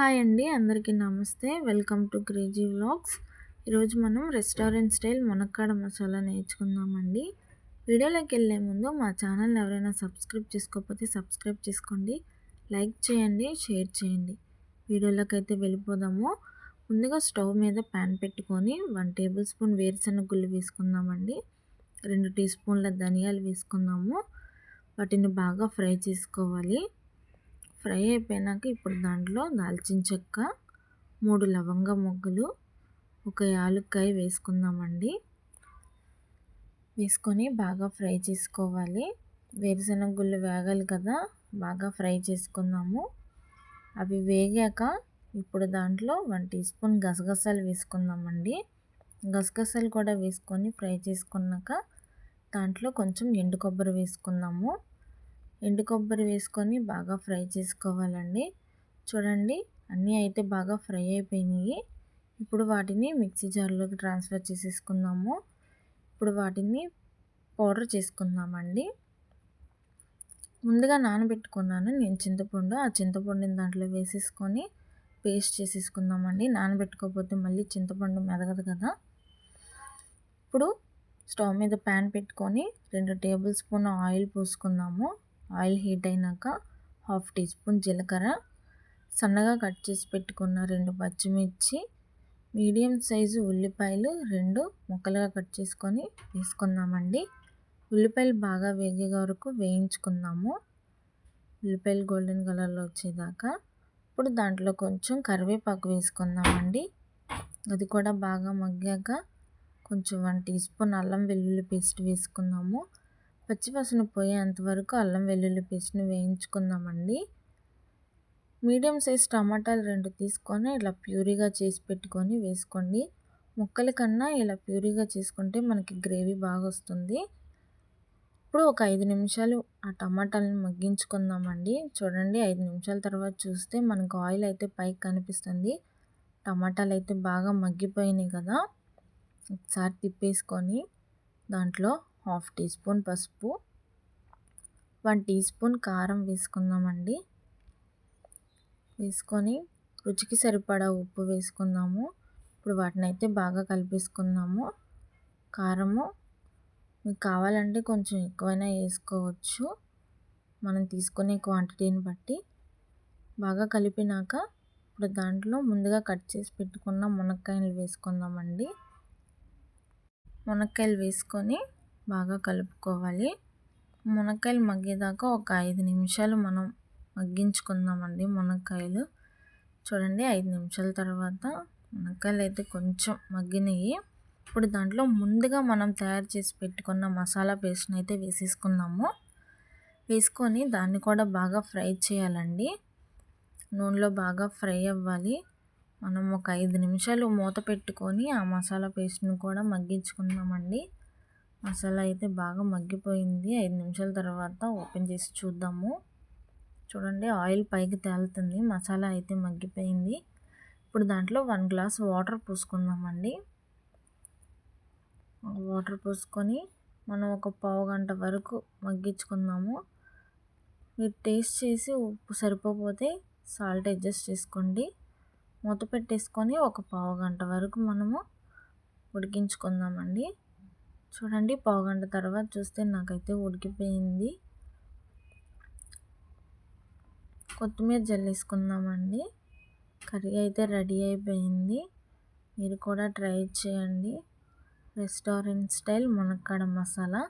Hi అండి అందరికీ నమస్తే. Welcome to crazy vlogs. ఈరోజు మనం రెస్టారెంట్ స్టైల్ మునక్కాడ మసాలా నేర్చుకుందామండి. వీడియోలోకి వెళ్ళే ముందు మా ఛానల్ ఎవరైనా సబ్స్క్రైబ్ చేసుకోకపోతే సబ్స్క్రైబ్ చేసుకోండి లైక్ చేయండి షేర్ చేయండి. వీడియోలోకి అయితే వెళ్ళిపోదాము. ముందుగా స్టవ్ మీద ప్యాన్ పెట్టుకొని వన్ టేబుల్ స్పూన్ వేరుశెనగ గుళ్ళు వేసుకుందామండి. రెండు టీ స్పూన్ల ధనియాలు వేసుకుందాము. వాటిని బాగా ఫ్రై చేసుకోవాలి. ఫ్రై అయిపోయినాక ఇప్పుడు దాంట్లో దాల్చిన చెక్క మూడు లవంగ మొగ్గలు ఒక యాలుక్కాయ వేసుకుందామండి. వేసుకొని బాగా ఫ్రై చేసుకోవాలి. వేరుశనగ గుళ్ళు వేగాలి కదా బాగా ఫ్రై చేసుకుందాము. అవి వేగాక ఇప్పుడు దాంట్లో వన్ టీ స్పూన్ గసగసాలు వేసుకుందామండి. గసగసాలు కూడా వేసుకొని ఫ్రై చేసుకున్నాక దాంట్లో కొంచెం ఎండు కొబ్బరి వేసుకుందాము. ఎండు కొబ్బరి వేసుకొని బాగా ఫ్రై చేసుకోవాలండి. చూడండి అన్నీ అయితే బాగా ఫ్రై అయిపోయినాయి. ఇప్పుడు వాటిని మిక్సీ జార్లోకి ట్రాన్స్ఫర్ చేసేసుకుందాము. ఇప్పుడు వాటిని పౌడర్ చేసుకుందామండి. ముందుగా నానబెట్టుకున్నాను నేను చింతపండు. ఆ చింతపండుని దాంట్లో వేసేసుకొని పేస్ట్ చేసేసుకుందామండి. నానబెట్టుకోకపోతే మళ్ళీ చింతపండు మెదగదు కదా. ఇప్పుడు స్టవ్ మీద ప్యాన్ పెట్టుకొని రెండు టేబుల్ స్పూన్ ఆయిల్ పోసుకుందాము. ఆయిల్ హీట్ అయినాక హాఫ్ టీ స్పూన్ జీలకర్ర. సన్నగా కట్ చేసి పెట్టుకున్న రెండు పచ్చిమిర్చి మీడియం సైజు ఉల్లిపాయలు రెండు ముక్కలుగా కట్ చేసుకొని వేసుకుందామండి. ఉల్లిపాయలు బాగా వేగే వరకు వేయించుకుందాము. ఉల్లిపాయలు గోల్డెన్ కలర్లో వచ్చేదాకా ఇప్పుడు దాంట్లో కొంచెం కరివేపాకు వేసుకుందామండి. అది కూడా బాగా మగ్గాక కొంచెం వన్ టీ స్పూన్ అల్లం వెల్లుల్లి పేస్ట్ వేసుకుందాము. పచ్చివాసన పోయేంతవరకు అల్లం వెల్లుల్లి పేస్ట్ని వేయించుకుందామండి. మీడియం సైజ్ టమాటాలు రెండు తీసుకొని ఇలా ప్యూరీగా చేసి పెట్టుకొని వేసుకోండి. ముక్కల కన్నా ఇలా ప్యూరీగా చేసుకుంటే మనకి గ్రేవీ బాగా వస్తుంది. ఇప్పుడు ఒక ఐదు నిమిషాలు ఆ టమాటాలను మగ్గించుకుందామండి. చూడండి ఐదు నిమిషాల తర్వాత చూస్తే మనకు ఆయిల్ అయితే పైకి కనిపిస్తుంది. టమాటాలు అయితే బాగా మగ్గిపోయినాయి కదా. ఒకసారి తిప్పేసుకొని దాంట్లో హాఫ్ టీ స్పూన్ పసుపు వన్ టీ స్పూన్ కారం వేసుకుందామండి. వేసుకొని రుచికి సరిపడా ఉప్పు వేసుకుందాము. ఇప్పుడు వాటిని అయితే బాగా కలిపేసుకుందాము. కారము మీకు కావాలంటే కొంచెం ఎక్కువైనా వేసుకోవచ్చు. మనం తీసుకునే క్వాంటిటీని బట్టి బాగా కలిపినాక ఇప్పుడు దాంట్లో ముందుగా కట్ చేసి పెట్టుకున్న మునక్కాయలు వేసుకుందామండి. మునక్కాయలు వేసుకొని బాగా కలుపుకోవాలి. మునక్కాయలు మగ్గేదాకా ఒక ఐదు నిమిషాలు మనం మగ్గించుకుందామండి మునక్కాయలు. చూడండి ఐదు నిమిషాల తర్వాత మునక్కాయలు అయితే కొంచెం మగ్గినాయి ఇప్పుడు దాంట్లో ముందుగా మనం తయారు చేసి పెట్టుకున్న మసాలా పేస్ట్ని అయితే వేసేసుకుందాము. వేసుకొని దాన్ని కూడా బాగా ఫ్రై చేయాలండి. నూనెలో బాగా ఫ్రై అవ్వాలి. మనం ఒక ఐదు నిమిషాలు మూత పెట్టుకొని ఆ మసాలా పేస్ట్ని కూడా మగ్గించుకుందామండి. మసాలా అయితే బాగా మగ్గిపోయింది. ఐదు నిమిషాల తర్వాత ఓపెన్ చేసి చూద్దాము. చూడండి ఆయిల్ పైకి తేలుతుంది. మసాలా అయితే మగ్గిపోయింది. ఇప్పుడు దాంట్లో వన్ గ్లాస్ వాటర్ పోసుకుందామండి. వాటర్ పోసుకొని మనం ఒక పావు గంట వరకు మగ్గించుకుందాము. మీరు టేస్ట్ చేసి ఉప్పు సరిపోతే సాల్ట్ అడ్జస్ట్ చేసుకోండి. మూత పెట్టేసుకొని ఒక పావు గంట వరకు మనము ఉడికించుకుందామండి. చూడండి పావుగంట తర్వాత చూస్తే నాకైతే ఉడికిపోయింది. కొత్తిమీర జల్లేసుకుందామండి కర్రీ అయితే రెడీ అయిపోయింది. మీరు కూడా ట్రై చేయండి. రెస్టారెంట్ స్టైల్ మునక్కాడ మసాలా.